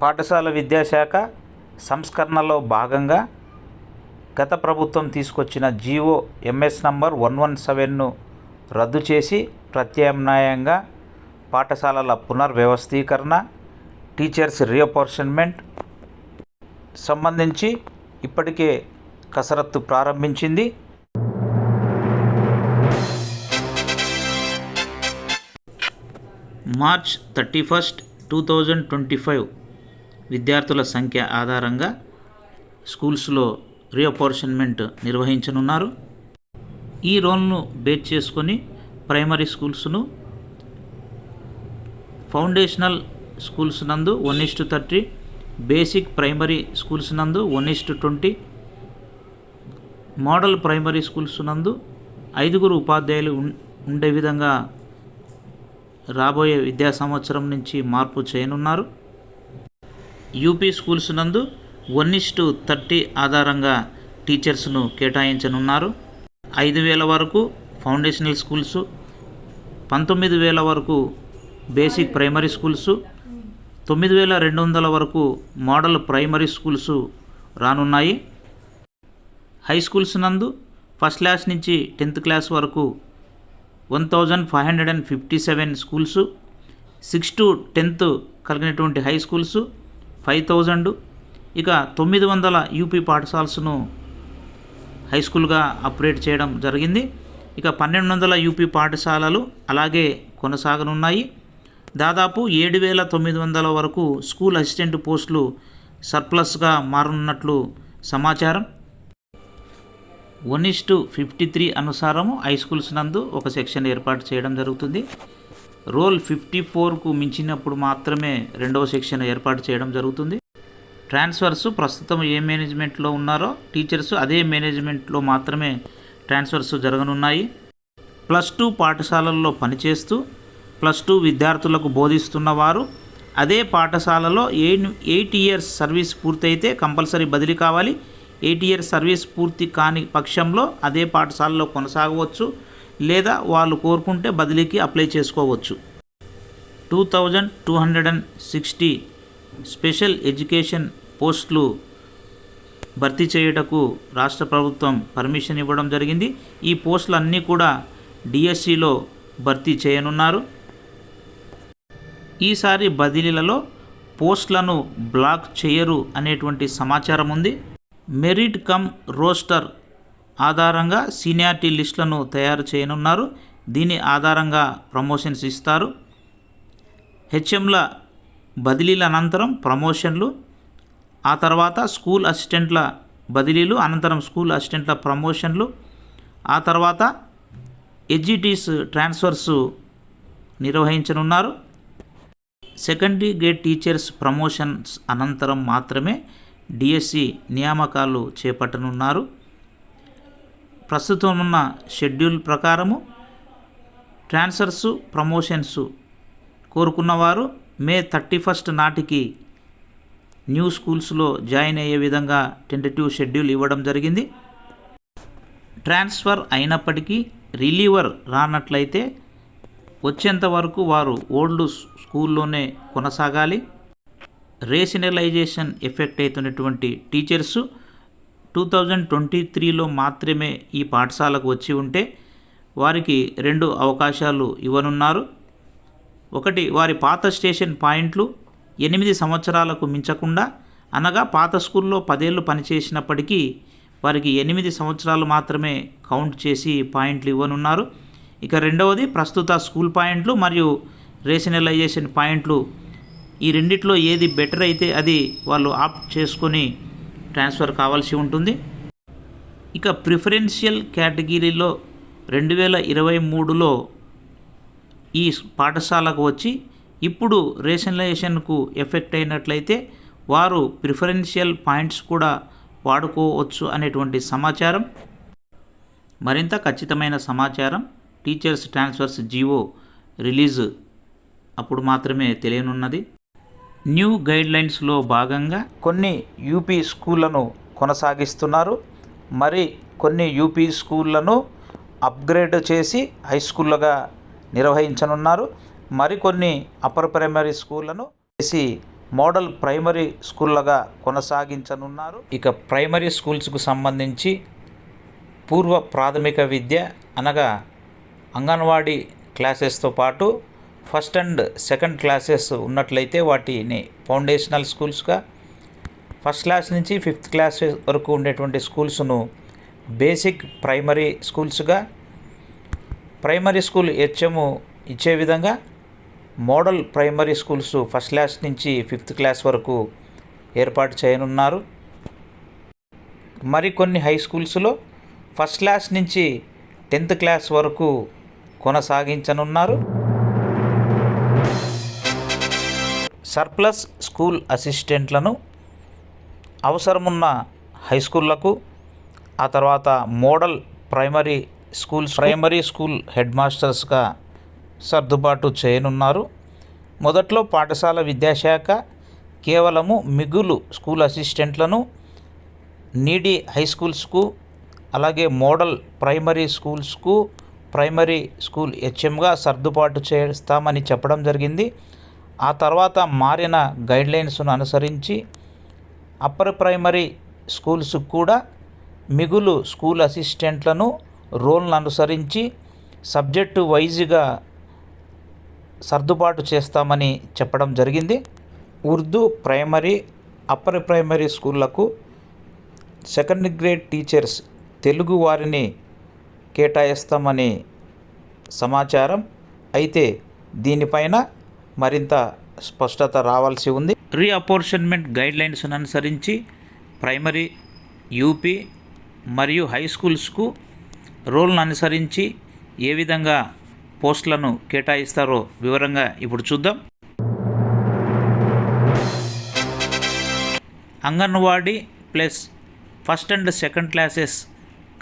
పాఠశాల విద్యాశాఖ సంస్కరణలో భాగంగా గత ప్రభుత్వం తీసుకొచ్చిన GO MS number one one సెవెన్ను రద్దు చేసి ప్రత్యామ్నాయంగా పాఠశాలల పునర్వ్యవస్థీకరణ టీచర్స్ రీఅపార్షన్మెంట్ సంబంధించి ఇప్పటికే కసరత్తు ప్రారంభించింది. March thirty first two thousand twenty five విద్యార్థుల సంఖ్య ఆధారంగా స్కూల్స్లో రీఅపోర్షన్మెంట్ నిర్వహించనున్నారు. ఈ రోల్ను బేస్ చేసుకొని ప్రైమరీ స్కూల్స్ను ఫౌండేషనల్ స్కూల్స్ నందు one is to thirty basic primary schools నందు one is to twenty model primary schools నందు ఐదుగురు ఉపాధ్యాయులు ఉం- ఉండే విధంగా రాబోయే విద్యా సంవత్సరం నుంచి మార్పు చేయనున్నారు. యూపీ స్కూల్స్ నందు వన్ ఇస్టు థర్టీ ఆధారంగా టీచర్స్ను కేటాయించనున్నారు. ఐదు వేల వరకు ఫౌండేషనల్ స్కూల్స్ పంతొమ్మిది వేల వరకు బేసిక్ ప్రైమరీ స్కూల్స్ తొమ్మిది వేల రెండు వందల వరకు మోడల్ ప్రైమరీ స్కూల్స్ రానున్నాయి. హై స్కూల్స్ నందు ఫస్ట్ క్లాస్ నుంచి టెన్త్ క్లాస్ వరకు one thousand five hundred and fifty seven schools six to tenth కలిగినటువంటి హై స్కూల్స్ ఫైవ్ థౌజండ్. ఇక తొమ్మిది వందల యూపీ పాఠశాలను హై స్కూల్గా అప్గ్రేడ్ చేయడం జరిగింది. ఇక పన్నెండు వందల యూపీ పాఠశాలలు అలాగే కొనసాగనున్నాయి. దాదాపు ఏడు వేల తొమ్మిది వందల వరకు స్కూల్ అసిస్టెంట్ పోస్టులు సర్ప్లస్గా మారనున్నట్లు సమాచారం. One is to fifty three అనుసారము high schools నందు ఒక సెక్షన్ ఏర్పాటు చేయడం జరుగుతుంది. రోల్ ఫిఫ్టీ ఫోర్కు మించినప్పుడు మాత్రమే రెండవ సెక్షన్ ఏర్పాటు చేయడం జరుగుతుంది. ట్రాన్స్ఫర్స్ ప్రస్తుతం ఏ మేనేజ్మెంట్లో ఉన్నారో టీచర్స్ అదే మేనేజ్మెంట్లో మాత్రమే ట్రాన్స్ఫర్స్ జరగనున్నాయి. ప్లస్ టూ పాఠశాలల్లో పనిచేస్తూ ప్లస్ టూ విద్యార్థులకు బోధిస్తున్న వారు అదే పాఠశాలలో ఎయిట్ ఎయిట్ ఇయర్స్ సర్వీస్ పూర్తయితే కంపల్సరీ బదిలీ కావాలి. ఎయిట్ ఇయర్స్ సర్వీస్ పూర్తి కాని పక్షంలో అదే పాఠశాలలో కొనసాగవచ్చు. లేదా వాళ్ళు కోరుకుంటే బదిలీకి అప్లై చేసుకోవచ్చు. Two thousand two hundred and sixty special education పోస్టులు భర్తీ చేయుటకు రాష్ట్ర ప్రభుత్వం పర్మిషన్ ఇవ్వడం జరిగింది. ఈ పోస్టులు అన్నీ కూడా డిఎస్సిలో భర్తీ చేయనున్నారు. ఈసారి బదిలీలలో పోస్టులను బ్లాక్ చేయరు అనేటువంటి సమాచారం ఉంది. మెరిట్ కమ్ రోస్టర్ ఆధారంగా సీనియారిటీ లిస్టులను తయారు చేయనున్నారు. దీని ఆధారంగా ప్రమోషన్స్ ఇస్తారు. హెచ్ఎంల బదిలీల అనంతరం ప్రమోషన్లు ఆ తర్వాత స్కూల్ అసిస్టెంట్ల బదిలీలు అనంతరం స్కూల్ అసిస్టెంట్ల ప్రమోషన్లు ఆ తర్వాత ఎడ్జిటీస్ ట్రాన్స్ఫర్స్ నిర్వహించనున్నారు. సెకండరీ గ్రేడ్ టీచర్స్ ప్రమోషన్స్ అనంతరం మాత్రమే డిఎస్సి నియామకాలు చేపట్టనున్నారు. ప్రస్తుతం ఉన్న షెడ్యూల్ ప్రకారము ట్రాన్స్ఫర్స్ ప్రమోషన్స్ కోరుకున్నవారు మే థర్టీ ఫస్ట్ నాటికి న్యూ స్కూల్స్లో జాయిన్ అయ్యే విధంగా టెంటటివ్ షెడ్యూల్ ఇవ్వడం జరిగింది. ట్రాన్స్ఫర్ అయినప్పటికీ రిలీవర్ రానట్లయితే వచ్చేంత వరకు వారు ఓల్డ్ స్కూల్లోనే కొనసాగాలి. రేషనలైజేషన్ ఎఫెక్ట్ అవుతున్నటువంటి టీచర్సు టూ థౌజండ్ ట్వంటీ త్రీలో మాత్రమే ఈ పాఠశాలకు వచ్చి ఉంటే వారికి రెండు అవకాశాలు ఇవ్వనున్నారు. ఒకటి వారి పాత స్టేషన్ పాయింట్లు ఎనిమిది సంవత్సరాలకు మించకుండా అనగా పాత స్కూల్లో పదేళ్ళు పనిచేసినప్పటికీ వారికి ఎనిమిది సంవత్సరాలు మాత్రమే కౌంట్ చేసి పాయింట్లు ఇవ్వనున్నారు. ఇక రెండవది ప్రస్తుత స్కూల్ పాయింట్లు మరియు రేషనలైజేషన్ పాయింట్లు ఈ రెండిట్లో ఏది బెటర్ అయితే అది వాళ్ళు ఆప్ట్ చేసుకొని ట్రాన్స్ఫర్ కావాల్సి ఉంటుంది. ఇక ప్రిఫరెన్షియల్ కేటగిరీలో రెండు వేల ఇరవై మూడులో ఈ పాఠశాలకు వచ్చి ఇప్పుడు రేషనలైజేషన్కు ఎఫెక్ట్ అయినట్లయితే వారు ప్రిఫరెన్షియల్ పాయింట్స్ కూడా వాడుకోవచ్చు అనేటువంటి సమాచారం. మరింత ఖచ్చితమైన సమాచారం టీచర్స్ ట్రాన్స్ఫర్స్ జీవో రిలీజ్ అప్పుడు మాత్రమే తెలియనున్నది. న్యూ గైడ్లైన్స్లో భాగంగా కొన్ని యూపీ స్కూళ్ళను కొనసాగిస్తున్నారు. మరి కొన్ని యూపీ స్కూళ్ళను అప్గ్రేడ్ చేసి హై స్కూళ్ళగా నిర్వహించనున్నారు. మరికొన్ని అప్పర్ ప్రైమరీ స్కూళ్ళను చేసి మోడల్ ప్రైమరీ స్కూళ్ళగా కొనసాగించనున్నారు. ఇక ప్రైమరీ స్కూల్స్కు సంబంధించి పూర్వ ప్రాథమిక విద్య అనగా అంగన్వాడీ క్లాసెస్తో పాటు ఫస్ట్ అండ్ సెకండ్ క్లాసెస్ ఉన్నట్లయితే వాటిని ఫౌండేషనల్ స్కూల్స్గా ఫస్ట్ క్లాస్ నుంచి ఫిఫ్త్ క్లాస్ వరకు ఉండేటువంటి స్కూల్స్ను బేసిక్ ప్రైమరీ స్కూల్స్గా ప్రైమరీ స్కూల్ హెచ్ఎం ఇచ్చే విధంగా model primary schools first class నుంచి ఫిఫ్త్ క్లాస్ వరకు ఏర్పాటు చేయనున్నారు. మరికొన్ని హై స్కూల్స్లో ఫస్ట్ క్లాస్ నుంచి టెన్త్ క్లాస్ వరకు కొనసాగించనున్నారు. సర్ప్లస్ స్కూల్ అసిస్టెంట్లను అవసరమున్న హై స్కూళ్ళకు ఆ తర్వాత model primary school primary school head మాస్టర్స్గా సర్దుబాటు చేయనున్నారు. మొదట్లో పాఠశాల విద్యాశాఖ కేవలము మిగులు స్కూల్ అసిస్టెంట్లను నీడి హై స్కూల్స్కు అలాగే మోడల్ ప్రైమరీ స్కూల్స్కు ప్రైమరీ స్కూల్ హెచ్ఎంగా సర్దుబాటు చేస్తామని చెప్పడం జరిగింది. ఆ తర్వాత మారిన గైడ్లైన్స్ను అనుసరించి అప్పర్ ప్రైమరీ స్కూల్స్ కూడా మిగులు స్కూల్ అసిస్టెంట్లను రోల్ను అనుసరించి సబ్జెక్టు వైజ్గా సర్దుబాటు చేస్తామని చెప్పడం జరిగింది. ఉర్దూ ప్రైమరీ అప్పర్ ప్రైమరీ స్కూళ్ళకు సెకండ్ గ్రేడ్ టీచర్స్ తెలుగు వారిని కేటాయిస్తామని సమాచారం. అయితే దీనిపైన మరింత స్పష్టత రావాల్సి ఉంది. రీఅపోర్షన్మెంట్ గైడ్లైన్స్ను అనుసరించి ప్రైమరీ యూపీ మరియు హై స్కూల్స్కు రోల్ను అనుసరించి ఏ విధంగా పోస్టులను కేటాయిస్తారో వివరంగా ఇప్పుడు చూద్దాం. Anganwadi plus first and second classes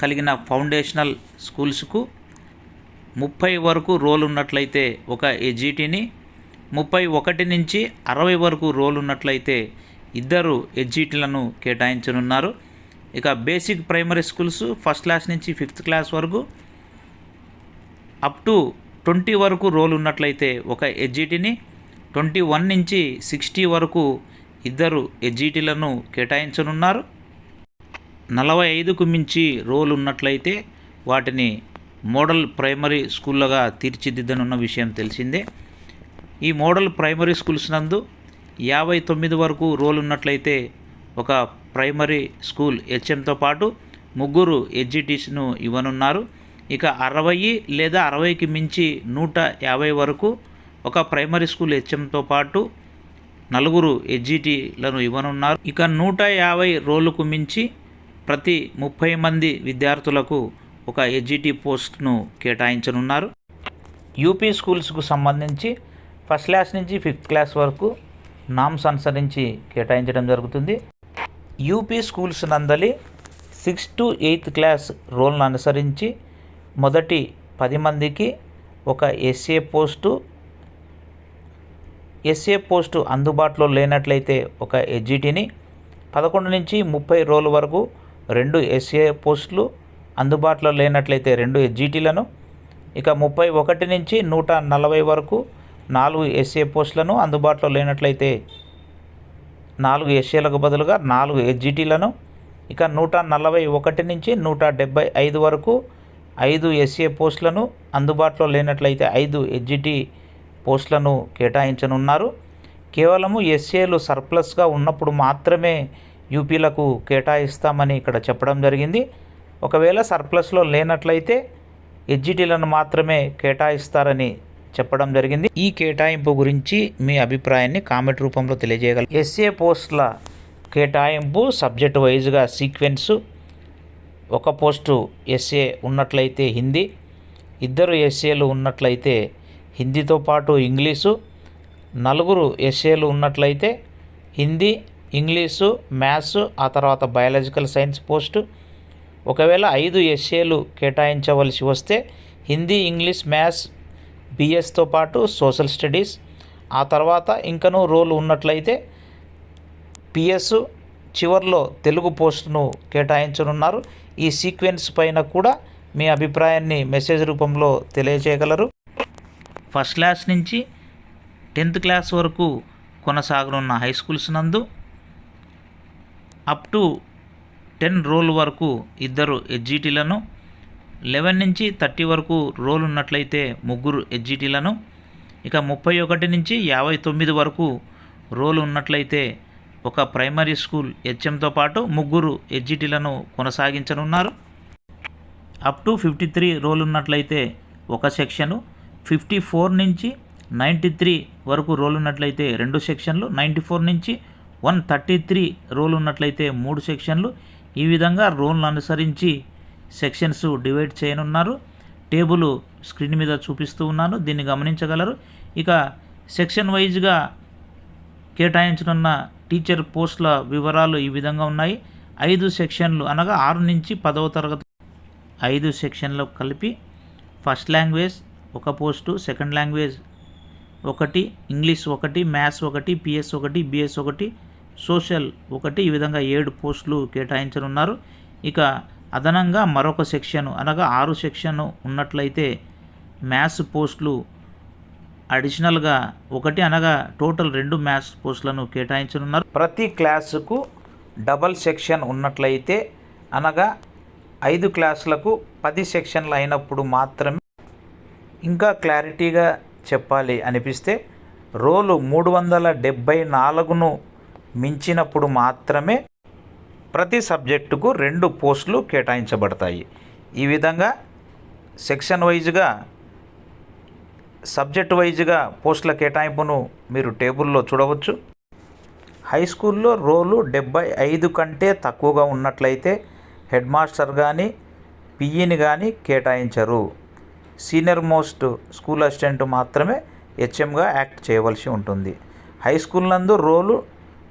కలిగిన ఫౌండేషనల్ స్కూల్స్కు ముప్పై వరకు రోల్ ఉన్నట్లయితే ఒక ఏజీటీని ముప్పై ఒకటి నుంచి అరవై వరకు రోల్ ఉన్నట్లయితే ఇద్దరు ఎడ్జిటీలను కేటాయించనున్నారు. ఇక basic primary schools first class నుంచి ఫిఫ్త్ క్లాస్ వరకు అప్ టు ట్వంటీ వరకు రోల్ ఉన్నట్లయితే ఒక ఎడ్జిటీని ట్వంటీ వన్ నుంచి సిక్స్టీ వరకు ఇద్దరు ఎడ్జిటీలను కేటాయించనున్నారు. నలభై ఐదుకు మించి రోల్ ఉన్నట్లయితే వాటిని మోడల్ ప్రైమరీ స్కూళ్ళగా తీర్చిదిద్దనున్న విషయం తెలిసిందే. ఈ మోడల్ ప్రైమరీ స్కూల్స్ నందు యాభై తొమ్మిది వరకు రోల్ ఉన్నట్లయితే ఒక ప్రైమరీ స్కూల్ హెచ్ఎంతో పాటు ముగ్గురు ఎడ్జిటీస్ను ఇవ్వనున్నారు. ఇక అరవై లేదా అరవైకి మించి నూట యాభై వరకు ఒక ప్రైమరీ స్కూల్ హెచ్ఎంతో పాటు నలుగురు ఎడ్జిటీలను ఇవ్వనున్నారు. ఇక నూట యాభై రోలుకు మించి ప్రతి ముప్పై మంది విద్యార్థులకు ఒక ఎడ్జిటీ పోస్ట్ను కేటాయించనున్నారు. యూపీ స్కూల్స్కు సంబంధించి ఫస్ట్ క్లాస్ నుంచి ఫిఫ్త్ క్లాస్ వరకు నామ్స్ అనుసరించి కేటాయించడం జరుగుతుంది. యూపీ స్కూల్స్ నందలి సిక్స్ టు ఎయిత్ క్లాస్ రోల్ను అనుసరించి మొదటి పది మందికి ఒక ఎస్ఏ పోస్టు ఎస్ఏ పోస్టు అందుబాటులో లేనట్లయితే ఒక ఎడ్జిటీని పదకొండు నుంచి ముప్పై రోల్ వరకు రెండు ఎస్ఏ పోస్టులు అందుబాటులో లేనట్లయితే రెండు ఎడ్జిటీలను ఇక ముప్పై ఒకటి నుంచి నూట నలభై వరకు నాలుగు ఎస్ఏ పోస్టులను అందుబాటులో లేనట్లయితే నాలుగు ఎస్ఏలకు బదులుగా నాలుగు ఎస్జిటీలను ఇక నూట నలభై ఒకటి నుంచి నూట డెబ్బై ఐదు వరకు ఐదు ఎస్ఏ పోస్టులను అందుబాటులో లేనట్లయితే ఐదు ఎడ్జిటి పోస్టులను కేటాయించనున్నారు. కేవలము ఎస్ఏలు సర్ప్లస్గా ఉన్నప్పుడు మాత్రమే యూపీలకు కేటాయిస్తామని ఇక్కడ చెప్పడం జరిగింది. ఒకవేళ సర్ప్లస్లో లేనట్లయితే ఎడ్జిటీలను మాత్రమే కేటాయిస్తారని చెప్పడం జరిగింది. ఈ కేటాయింపు గురించి మీ అభిప్రాయాన్ని కామెంట్ రూపంలో తెలియజేయగలరు ఎస్ఏ పోస్టుల కేటాయింపు సబ్జెక్ట్ వైజ్గా సీక్వెన్సు. ఒక పోస్టు ఎస్ఏ ఉన్నట్లయితే హిందీ ఇద్దరు ఎస్ఏలు ఉన్నట్లయితే హిందీతో పాటు ఇంగ్లీషు నలుగురు ఎస్ఏలు ఉన్నట్లయితే హిందీ ఇంగ్లీషు మ్యాథ్స్ ఆ తర్వాత బయాలజికల్ సైన్స్ పోస్టు. ఒకవేళ ఐదు ఎస్ఏలు కేటాయించవలసి వస్తే హిందీ ఇంగ్లీష్ మ్యాథ్స్ బిఎస్తో పాటు సోషల్ స్టడీస్ ఆ తర్వాత ఇంకనూ రోల్ ఉన్నట్లయితే పిఎస్ చివర్లో తెలుగు పోస్టును కేటాయించనున్నారు. ఈ సీక్వెన్స్ పైన కూడా మీ అభిప్రాయాన్ని మెసేజ్ రూపంలో తెలియజేయగలరు ఫస్ట్ క్లాస్ నుంచి టెన్త్ క్లాస్ వరకు కొనసాగనున్న హై స్కూల్స్ నందు అప్ టు టెన్ రోల్ వరకు ఇద్దరు ఎడ్జిటీలను లెవెన్ నుంచి థర్టీ వరకు రోల్ ఉన్నట్లయితే ముగ్గురు ఎడ్జిటీలను ఇక ముప్పై ఒకటి నుంచి యాభై తొమ్మిది వరకు రోల్ ఉన్నట్లయితే ఒక ప్రైమరీ స్కూల్ హెచ్ఎంతో పాటు ముగ్గురు ఎడ్జిటీలను కొనసాగించనున్నారు. Up to fifty three roll ఉన్నట్లయితే ఒక సెక్షను ఫిఫ్టీ ఫోర్ నుంచి నైంటీ త్రీ వరకు రోల్ ఉన్నట్లయితే రెండు సెక్షన్లు నైంటీ ఫోర్ నుంచి వన్ థర్టీ త్రీ రోల్ ఉన్నట్లయితే మూడు సెక్షన్లు. ఈ విధంగా రోల్ను అనుసరించి సెక్షన్స్ డివైడ్ చేయనున్నారు. టేబుల్ స్క్రీన్ మీద చూపిస్తూ ఉన్నాను. దీన్ని గమనించగలరు. ఇక సెక్షన్ వైజ్గా కేటాయించనున్న టీచర్ పోస్టుల వివరాలు ఈ విధంగా ఉన్నాయి. ఐదు సెక్షన్లు అనగా ఆరు నుంచి పదవ తరగతి ఐదు సెక్షన్లు కలిపి ఫస్ట్ లాంగ్వేజ్ ఒక పోస్టు సెకండ్ లాంగ్వేజ్ ఒకటి ఇంగ్లీష్ ఒకటి మ్యాథ్స్ ఒకటి పిఎస్ ఒకటి బిఎస్ ఒకటి సోషల్ ఒకటి ఈ విధంగా ఏడు పోస్టులు కేటాయించనున్నారు. ఇక అదనంగా మరొక సెక్షన్ అనగా ఆరు సెక్షన్ ఉన్నట్లయితే మ్యాథ్స్ పోస్టులు అడిషనల్గా ఒకటి అనగా టోటల్ రెండు మ్యాథ్స్ పోస్టులను కేటాయించనున్నారు. ప్రతి క్లాసుకు డబల్ సెక్షన్ ఉన్నట్లయితే అనగా ఐదు క్లాసులకు పది సెక్షన్లు అయినప్పుడు మాత్రమే ఇంకా క్లారిటీగా చెప్పాలి అనిపిస్తే రోలు మూడు వందల డెబ్భై నాలుగును మించినప్పుడు మాత్రమే ప్రతి సబ్జెక్టుకు రెండు పోస్టులు కేటాయించబడతాయి. ఈ విధంగా సెక్షన్ వైజ్గా సబ్జెక్ట్ వైజ్గా పోస్టుల కేటాయింపును మీరు టేబుల్లో చూడవచ్చు. హై స్కూల్లో రోలు డెబ్బై ఐదు కంటే తక్కువగా ఉన్నట్లయితే హెడ్ మాస్టర్ కానీ పిఈని కానీ కేటాయించరు. సీనియర్ మోస్ట్ స్కూల్ అసిస్టెంట్ మాత్రమే హెచ్ఎంగా యాక్ట్ చేయవలసి ఉంటుంది. హై స్కూల్ నందు రోలు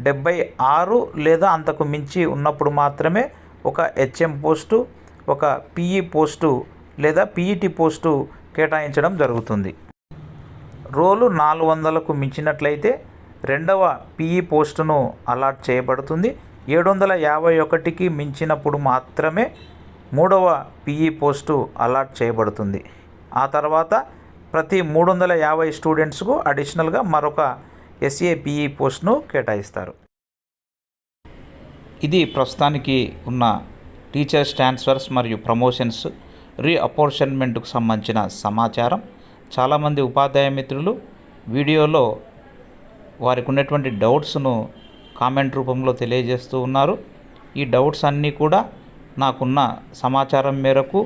డెబ్బై ఆరు లేదా అంతకు మించి ఉన్నప్పుడు మాత్రమే ఒక హెచ్ఎం పోస్టు ఒక పిఈ పోస్టు లేదా పిఈటి పోస్టు కేటాయించడం జరుగుతుంది. రోలు నాలుగు వందలకు మించినట్లయితే రెండవ పిఈ పోస్టును అలాట్ చేయబడుతుంది. ఏడు వందల యాభై ఒకటికి మించినప్పుడు మాత్రమే మూడవ పిఈ పోస్టు అలాట్ చేయబడుతుంది. ఆ తర్వాత ప్రతి మూడు వందల యాభై స్టూడెంట్స్కు అడిషనల్గా మరొక ఎస్ఏపిఈ పోస్ట్ను కేటాయిస్తారు. ఇది ప్రస్తుతానికి ఉన్న టీచర్స్ ట్రాన్స్ఫర్స్ మరియు ప్రమోషన్స్ రీఅపోర్షన్మెంట్కు సంబంధించిన సమాచారం. చాలామంది ఉపాధ్యాయ మిత్రులు వీడియోలో వారికి ఉన్నటువంటి డౌట్స్ను కామెంట్ రూపంలో తెలియజేస్తూ ఉన్నారు. ఈ డౌట్స్ అన్నీ కూడా నాకున్న సమాచారం మేరకు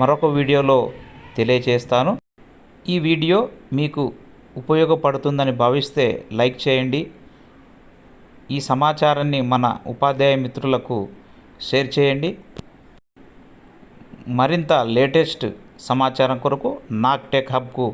మరొక వీడియోలో తెలియజేస్తాను. ఈ వీడియో మీకు ఉపయోగపడుతుందని భావిస్తే లైక్ చేయండి. ఈ సమాచారాన్ని మన ఉపాధ్యాయ మిత్రులకు షేర్ చేయండి. మరింత లేటెస్ట్ సమాచారం కొరకు నాక్ టెక్ హబ్కు